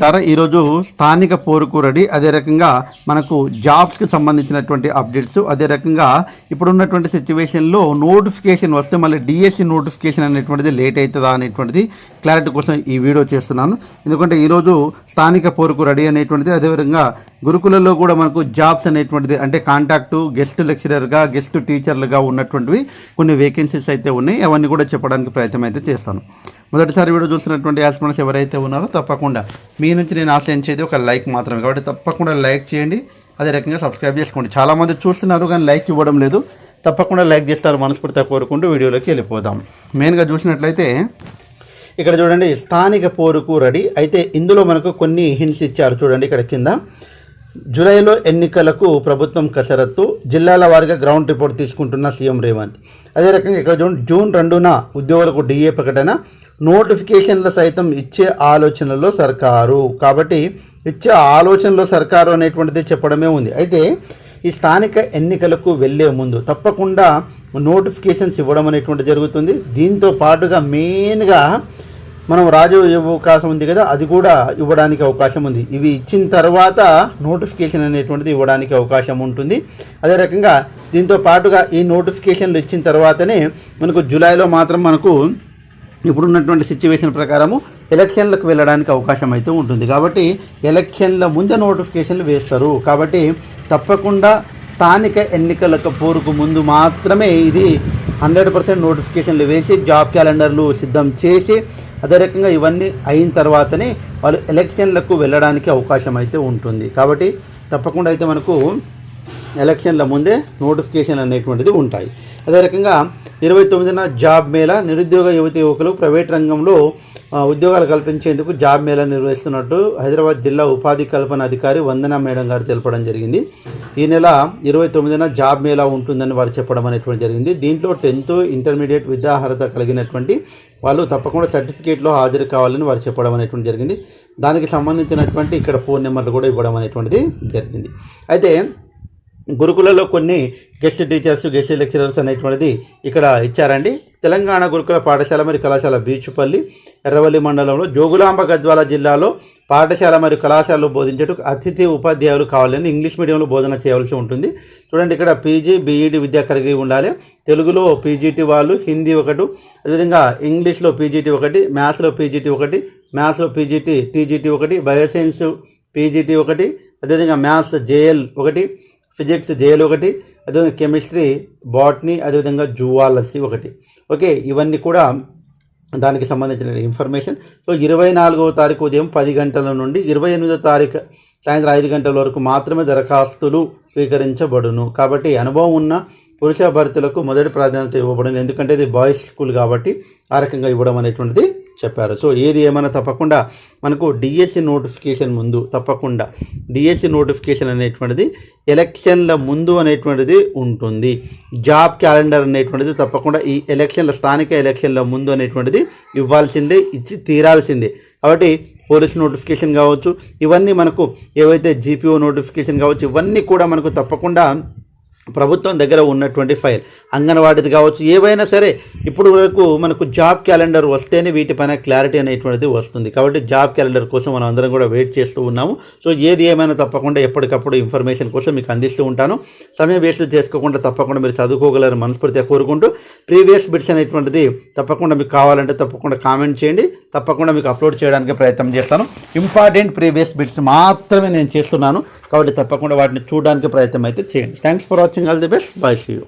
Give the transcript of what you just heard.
Sir ఈరోజు స్థానిక పోరుకు రెడీ. అదే రకంగా మనకు జాబ్స్కి సంబంధించినటువంటి అప్డేట్స్. అదే రకంగా ఇప్పుడున్నటువంటి సిచ్యువేషన్లో నోటిఫికేషన్ వస్తే మళ్ళీ డిఎస్సి నోటిఫికేషన్ అనేటువంటిది లేట్ అవుతుందా అనేటువంటిది క్లారిటీ కోసం ఈ వీడియో చేస్తున్నాను. ఎందుకంటే ఈరోజు స్థానిక పోరుకు రెడీ అనేటువంటిది అదేవిధంగా గురుకులలో కూడా మనకు జాబ్స్ అనేటువంటిది అంటే కాంటాక్టు గెస్ట్ లెక్చరర్గా గెస్ట్ టీచర్లుగా ఉన్నటువంటివి కొన్ని వేకెన్సీస్ అయితే ఉన్నాయి. అవన్నీ కూడా చెప్పడానికి ప్రయత్నం అయితే చేస్తాను. మొదటిసారి వీడియో చూసినటువంటి యాస్పిరెంట్స్ ఎవరైతే ఉన్నారో తప్పకుండా మీ నుంచి నేను ఆశించేది ఒక లైక్ మాత్రమే. కాబట్టి తప్పకుండా లైక్ చేయండి. అదే రకంగా సబ్స్క్రైబ్ చేసుకోండి. చాలామంది చూస్తున్నారు కానీ లైక్ ఇవ్వడం లేదు. తప్పకుండా లైక్ చేస్తారు మనస్ఫూర్తిగా కోరుకుంటూ వీడియోలోకి వెళ్ళిపోదాం. మెయిన్గా చూసినట్లయితే ఇక్కడ చూడండి స్థానిక పోరుకు రెడీ. అయితే ఇందులో మనకు కొన్ని హింట్స్ ఇచ్చారు చూడండి ఇక్కడ కింద. జూలైలో ఎన్నికలకు ప్రభుత్వం కసరత్తు జిల్లాల వారిగా గ్రౌండ్ రిపోర్ట్ తీసుకుంటున్న సీఎం రేవంత్. అదే రకంగా ఇక్కడ చూడండి జూన్ రెండున ఉద్యోగులకు డిఏ ప్రకటన నోటిఫికేషన్ల సైతం ఇచ్చే ఆలోచనలో సర్కారు. కాబట్టి ఇచ్చే ఆలోచనలో సర్కారు అనేటువంటిది చెప్పడమే ఉంది. అయితే ఈ స్థానిక ఎన్నికలకు వెళ్ళే ముందు తప్పకుండా నోటిఫికేషన్స్ ఇవ్వడం అనేటువంటి జరుగుతుంది. దీంతో పాటుగా మెయిన్గా మనం రాజు అవకాశం ఉంది కదా అది కూడా ఇవ్వడానికి అవకాశం ఉంది. ఇవి ఇచ్చిన తర్వాత నోటిఫికేషన్ అనేటువంటిది ఇవ్వడానికి అవకాశం ఉంటుంది. అదే రకంగా దీంతో పాటుగా ఈ నోటిఫికేషన్లు ఇచ్చిన తర్వాతనే మనకు జూలైలో మాత్రం మనకు ఇప్పుడున్నటువంటి సిచ్యువేషన్ ప్రకారము ఎలక్షన్లకు వెళ్ళడానికి అవకాశం అయితే ఉంటుంది. కాబట్టి ఎలక్షన్ల ముందే నోటిఫికేషన్లు వేస్తారు. కాబట్టి తప్పకుండా స్థానిక ఎన్నికలకు పోరుకు ముందు మాత్రమే ఇది హండ్రెడ్ పర్సెంట్ నోటిఫికేషన్లు వేసి జాబ్ క్యాలెండర్లు సిద్ధం చేసి అదే రకంగా ఇవన్నీ అయిన తర్వాతనే వాళ్ళు ఎలక్షన్లకు వెళ్ళడానికి అవకాశం అయితే ఉంటుంది. కాబట్టి తప్పకుండా అయితే మనకు ఎలక్షన్ల ముందే నోటిఫికేషన్ అనేటువంటిది ఉంటాయి. అదే రకంగా ఇరవై తొమ్మిదిన జాబ్ మేళా నిరుద్యోగ యువతి యువకులు ప్రైవేట్ రంగంలో ఉద్యోగాలు కల్పించేందుకు జాబ్ మేళా నిర్వహిస్తున్నట్టు హైదరాబాద్ జిల్లా ఉపాధి కల్పన అధికారి వందన మేడం గారు తెలపడం జరిగింది. ఈ నెల ఇరవై తొమ్మిదిన జాబ్ మేళా ఉంటుందని వారు చెప్పడం అనేటువంటి జరిగింది. దీంట్లో టెన్త్ ఇంటర్మీడియట్ విద్యార్హత కలిగినటువంటి వాళ్ళు తప్పకుండా సర్టిఫికేట్లో హాజరు కావాలని వారు చెప్పడం అనేటువంటి జరిగింది. దానికి సంబంధించినటువంటి ఇక్కడ ఫోన్ నెంబర్లు కూడా ఇవ్వడం అనేటువంటిది జరిగింది. అయితే గురుకులలో కొన్ని గెస్ట్ టీచర్స్ గెస్ట్ లెక్చరర్స్ అనేటువంటిది ఇక్కడ ఇచ్చారండి. తెలంగాణ గురుకుల పాఠశాల మరియు కళాశాల బీచుపల్లి ఎర్రవల్లి మండలంలో జోగులాంబ గద్వాల జిల్లాలో పాఠశాల మరియు కళాశాలలో బోధించేటకు అతిథి ఉపాధ్యాయులు కావాలని ఇంగ్లీష్ మీడియంలో బోధన చేయవలసి ఉంటుంది. చూడండి ఇక్కడ పీజీ బీఈడి విద్య కలిగి ఉండాలి. తెలుగులో పీజీటీ వాళ్ళు హిందీ ఒకటి అదేవిధంగా ఇంగ్లీష్లో పీజీటీ ఒకటి మ్యాథ్స్లో పీజీటీ ఒకటి మ్యాథ్స్లో పీజీటీ టీజీటీ ఒకటి బయోసైన్స్ పీజీటీ ఒకటి అదేవిధంగా మ్యాథ్స్ జేఎల్ ఒకటి ఫిజిక్స్ జేఎల్ ఒకటి అదేవిధంగా కెమిస్ట్రీ బాట్నీ అదేవిధంగా జువాలజీ ఒకటి. ఓకే ఇవన్నీ కూడా దానికి సంబంధించిన ఇన్ఫర్మేషన్. సో ఇరవై నాలుగవ తారీఖు ఉదయం పది గంటల నుండి ఇరవై ఎనిమిదో తారీఖు సాయంత్రం ఐదు గంటల వరకు మాత్రమే దరఖాస్తులు స్వీకరించబడును. కాబట్టి అనుభవం ఉన్న పురుష అభ్యర్థులకు మొదటి ప్రాధాన్యత ఇవ్వబడింది ఎందుకంటే ఇది బాయ్స్ స్కూల్ కాబట్టి ఆ రకంగా ఇవ్వడం అనేటువంటిది చెప్పారు. సో ఏది ఏమైనా తప్పకుండా మనకు డిఎస్సి నోటిఫికేషన్ ముందు తప్పకుండా డిఎస్సి నోటిఫికేషన్ అనేటువంటిది ఎలక్షన్ల ముందు అనేటువంటిది ఉంటుంది. జాబ్ క్యాలెండర్ అనేటువంటిది తప్పకుండా ఈ ఎలక్షన్ల స్థానిక ఎలక్షన్ల ముందు అనేటువంటిది ఇవ్వాల్సిందే ఇచ్చి తీరాల్సిందే. కాబట్టి పోలీస్ నోటిఫికేషన్ కావచ్చు ఇవన్నీ మనకు ఏవైతే జీపీఓ నోటిఫికేషన్ కావచ్చు ఇవన్నీ కూడా మనకు తప్పకుండా ప్రభుత్వం దగ్గర ఉన్నటువంటి ఫైల్ అంగన్వాడిది కావచ్చు ఏవైనా సరే ఇప్పుడు వరకు మనకు జాబ్ క్యాలెండర్ వస్తేనే వీటిపైన క్లారిటీ అనేటువంటిది వస్తుంది. కాబట్టి జాబ్ క్యాలెండర్ కోసం మనం అందరం కూడా వెయిట్ చేస్తూ ఉన్నాము. సో ఏది ఏమైనా తప్పకుండా ఎప్పటికప్పుడు ఇన్ఫర్మేషన్ కోసం మీకు అందిస్తూ ఉంటాను. సమయం వేస్ట్ చేసుకోకుండా తప్పకుండా మీరు చదువుకోగలరని మనస్ఫూర్తిగా కోరుకుంటూ ప్రీవియస్ బిట్స్ అనేటువంటిది తప్పకుండా మీకు కావాలంటే తప్పకుండా కామెంట్ చేయండి. తప్పకుండా మీకు అప్లోడ్ చేయడానికి ప్రయత్నం చేస్తాను. ఇంపార్టెంట్ ప్రీవియస్ బిట్స్ మాత్రమే నేను చేస్తున్నాను. కాబట్టి తప్పకుండా వాటిని చూడడానికి ప్రయత్నం అయితే చేయండి. Thanks for watching all the best bye see you